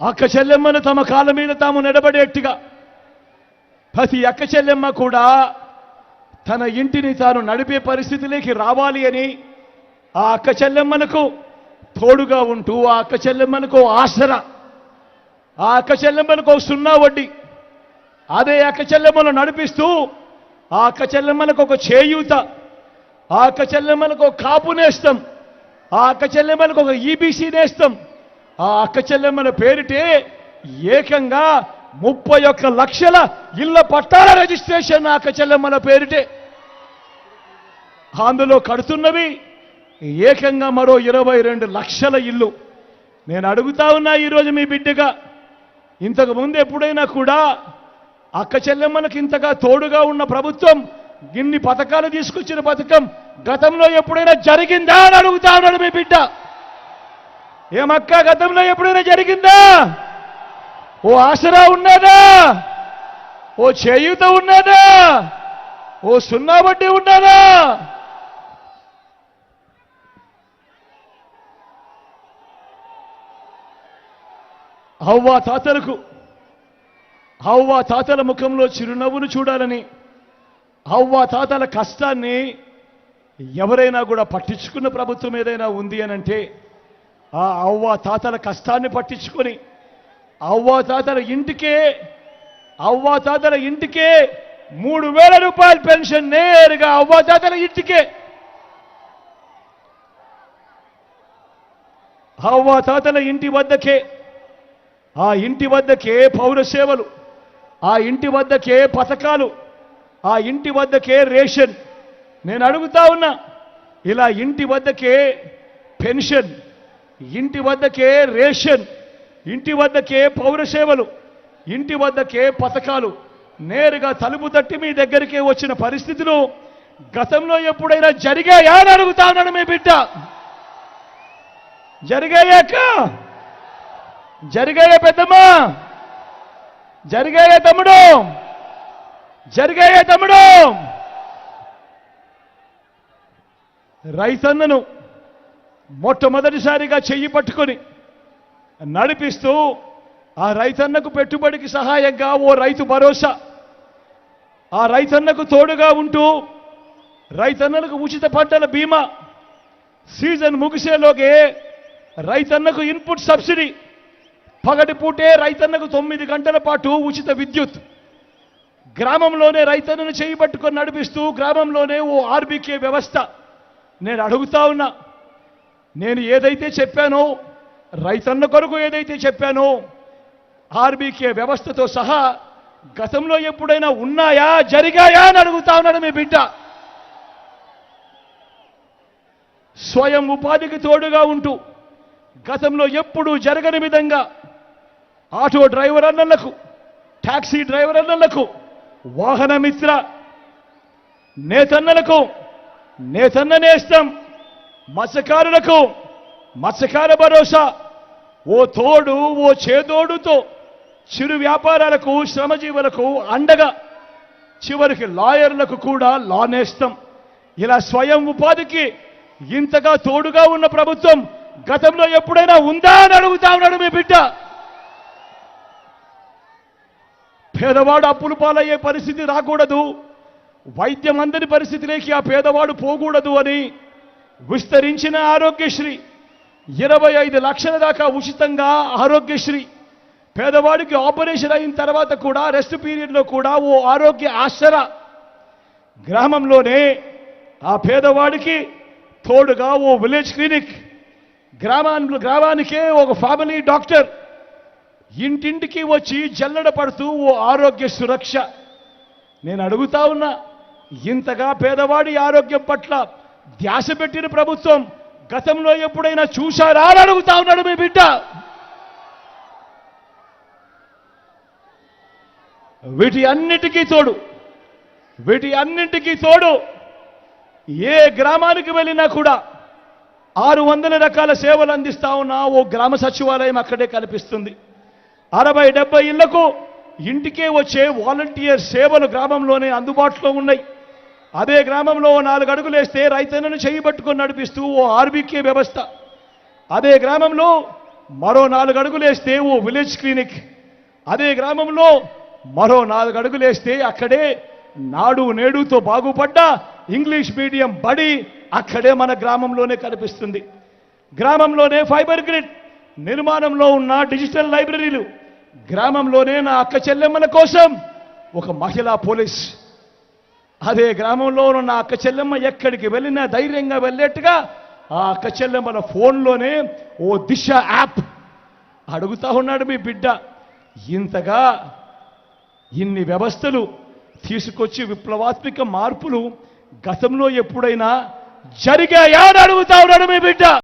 అక్క చెల్లెమ్మను తమ కాళ్ళ మీద తాము నిలబడేట్టుగా. ప్రతి అక్క చెల్లెమ్మ కూడా తన ఇంటిని తాను నడిపే పరిస్థితిలోకి రావాలి అని ఆ అక్క చెల్లెమ్మలకు తోడుగా ఉంటూ ఆ అక్క చెల్లెమ్మలకు ఆసర. ఆ అక్క చెల్లెమ్మలకు ఒక సున్నా వడ్డీ. అదే అక్క చెల్లెమ్మను నడిపిస్తూ ఆ అక్క చెల్లెమ్మలకు ఒక చేయూత ఆ అక్క చెల్లెమ్మలకు ఒక కాపు నేస్తాం ఆ అక్క చెల్లెమ్మలకు ఒక ఈబీసీ నేస్తాం. ఆ అక్క చెల్లెమ్మల పేరిటే ఏకంగా ముప్పై ఒక్క లక్షల ఇళ్ళ పట్టాల రిజిస్ట్రేషన్ ఆ అక్క చెల్లెమ్మల పేరిటే. అందులో కడుతున్నవి ఏకంగా మరో ఇరవై రెండు లక్షల ఇల్లు. నేను అడుగుతా ఉన్నా ఈరోజు మీ బిడ్డగా ఇంతకు ముందు ఎప్పుడైనా కూడా అక్క చెల్లెమ్మలకు ఇంతగా తోడుగా ఉన్న ప్రభుత్వం ఇన్ని పథకాలు తీసుకొచ్చిన పథకం గతంలో ఎప్పుడైనా జరిగిందా అని అడుగుతా ఉన్నాడు మీ బిడ్డ. ఏమక్క గతంలో ఎప్పుడైనా జరిగిందా? ఓ ఆసరా ఉన్నదా? ఓ చేయూత ఉన్నదా? ఓ సున్నా వడ్డీ ఉన్నదా? హవ్వా తాతలకు హవ్వా తాతల ముఖంలో చిరునవ్వును చూడాలని హవ్వా తాతల కష్టాన్ని ఎవరైనా కూడా పట్టించుకున్న ప్రభుత్వం ఏదైనా ఉంది అని అంటే ఆ అవ్వ తాతల కష్టాన్ని పట్టించుకొని అవ్వ తాతల ఇంటికే అవ్వ తాతల ఇంటికే మూడు వేల రూపాయల పెన్షన్ నేరుగా అవ్వ తాతల ఇంటికే. అవ్వ తాతల ఇంటి వద్దకే ఆ ఇంటి వద్దకే పౌర సేవలు ఆ ఇంటి వద్దకే పథకాలు ఆ ఇంటి వద్దకే రేషన్. నేను అడుగుతా ఉన్నా ఇలా ఇంటి వద్దకే పెన్షన్ ఇంటి వద్దకే రేషన్ ఇంటి వద్దకే పౌర సేవలు ఇంటి వద్దకే పథకాలు. నేరుగా తలుపు తట్టి మీ దగ్గరికే వచ్చిన పరిస్థితులు గతంలో ఎప్పుడైనా జరిగాయా అని అడుగుతా ఉన్నాడు మీ బిడ్డ. జరిగాయాక జరిగాయా పెద్దమ్మా? జరిగాయా తమ్ముడు? జరిగాయా తమ్ముడు? రైతన్నను మొట్టమొదటిసారిగా చెయ్యి పట్టుకొని నడిపిస్తూ ఆ రైతన్నకు పెట్టుబడికి సహాయంగా ఓ రైతు భరోసా. ఆ రైతన్నకు తోడుగా ఉంటూ రైతన్నలకు ఉచిత పంటల బీమా. సీజన్ ముగిసేలోగే రైతన్నకు ఇన్పుట్ సబ్సిడీ. పగటి పూటే రైతన్నకు తొమ్మిది గంటల పాటు ఉచిత విద్యుత్. గ్రామంలోనే రైతన్నను చేయి పట్టుకొని నడిపిస్తూ గ్రామంలోనే ఓ ఆర్బీకే వ్యవస్థ. నేను అడుగుతా ఉన్నా నేను ఏదైతే చెప్పానో రైతన్న కొరకు ఏదైతే చెప్పానో ఆర్బీకే వ్యవస్థతో సహా గతంలో ఎప్పుడైనా ఉన్నాయా జరిగాయా అని అడుగుతా ఉన్నాడు మీ బిడ్డ. స్వయం ఉపాధికి తోడుగా ఉంటూ గతంలో ఎప్పుడూ జరగని విధంగా ఆటో డ్రైవర్ అన్నలకు ట్యాక్సీ డ్రైవర్ అన్నలకు వాహన మిత్ర నేతన్నలకు నేతన్న నేస్తం మత్స్యకారులకు మత్స్యకార భరోసా ఓ తోడు ఓ చేదోడుతో చిరు వ్యాపారాలకు శ్రమజీవులకు అండగా చివరికి లాయర్లకు కూడా లా నేస్తాం ఇలా స్వయం ఉపాధికి ఇంతగా తోడుగా ఉన్న ప్రభుత్వం గతంలో ఎప్పుడైనా ఉందా అని అడుగుతా ఉన్నాడు మీ బిడ్డ. పేదవాడు అప్పులు పాలయ్యే పరిస్థితి రాకూడదు. వైద్యం అందని పరిస్థితిలోకి ఆ పేదవాడు పోకూడదు అని విస్తరించిన ఆరోగ్యశ్రీ. ఇరవై ఐదు లక్షల దాకా ఉచితంగా ఆరోగ్యశ్రీ. పేదవాడికి ఆపరేషన్ అయిన తర్వాత కూడా రెస్ట్ పీరియడ్లో కూడా ఓ ఆరోగ్య ఆశ్చర గ్రామంలోనే ఆ పేదవాడికి తోడుగా ఓ విలేజ్ క్లినిక్. గ్రామాన్ని గ్రామానికే ఒక ఫ్యామిలీ డాక్టర్. ఇంటింటికి వచ్చి జల్లడ పడుతూ ఓ ఆరోగ్య సురక్ష. నేను అడుగుతా ఉన్నా ఇంతగా పేదవాడి ఆరోగ్యం పట్ల ధ్యాస పెట్టిన ప్రభుత్వం గతంలో ఎప్పుడైనా చూశారా అని అడుగుతా ఉన్నాడు మీ బిడ్డ. వీటి అన్నిటికీ తోడు వీటి అన్నింటికీ తోడు ఏ గ్రామానికి వెళ్ళినా కూడా ఆరు వందల రకాల సేవలు అందిస్తా ఉన్న ఓ గ్రామ సచివాలయం అక్కడే కనిపిస్తుంది. అరవై డెబ్బై ఇళ్ళకు ఇంటికే వచ్చే వాలంటీర్ సేవలు గ్రామంలోనే అందుబాటులో ఉన్నాయి. అదే గ్రామంలో ఓ నాలుగు అడుగులు వేస్తే రైతన్నను చేయి పట్టుకొని నడిపిస్తూ ఓ ఆర్బీకే వ్యవస్థ. అదే గ్రామంలో మరో నాలుగు అడుగులేస్తే ఓ విలేజ్ క్లినిక్. అదే గ్రామంలో మరో నాలుగు అడుగులేస్తే అక్కడే నాడు నేడుతో బాగుపడ్డ ఇంగ్లీష్ మీడియం బడి అక్కడే మన గ్రామంలోనే కనిపిస్తుంది. గ్రామంలోనే ఫైబర్ గ్రిడ్ నిర్మాణంలో ఉన్న డిజిటల్ లైబ్రరీలు గ్రామంలోనే నా అక్క చెల్లెమ్మల కోసం ఒక మహిళా పోలీస్ అదే గ్రామంలో ఉన్న అక్క చెల్లెమ్మ ఎక్కడికి వెళ్ళినా ధైర్యంగా వెళ్ళేట్టుగా ఆ అక్క చెల్లెమ్మల ఫోన్లోనే ఓ దిశ యాప్ అడుగుతా ఉన్నాడు మీ బిడ్డ. ఇంతగా ఇన్ని వ్యవస్థలు తీసుకొచ్చి విప్లవాత్మిక మార్పులు గతంలో ఎప్పుడైనా జరిగాయా అని అడుగుతా ఉన్నాడు మీ బిడ్డ.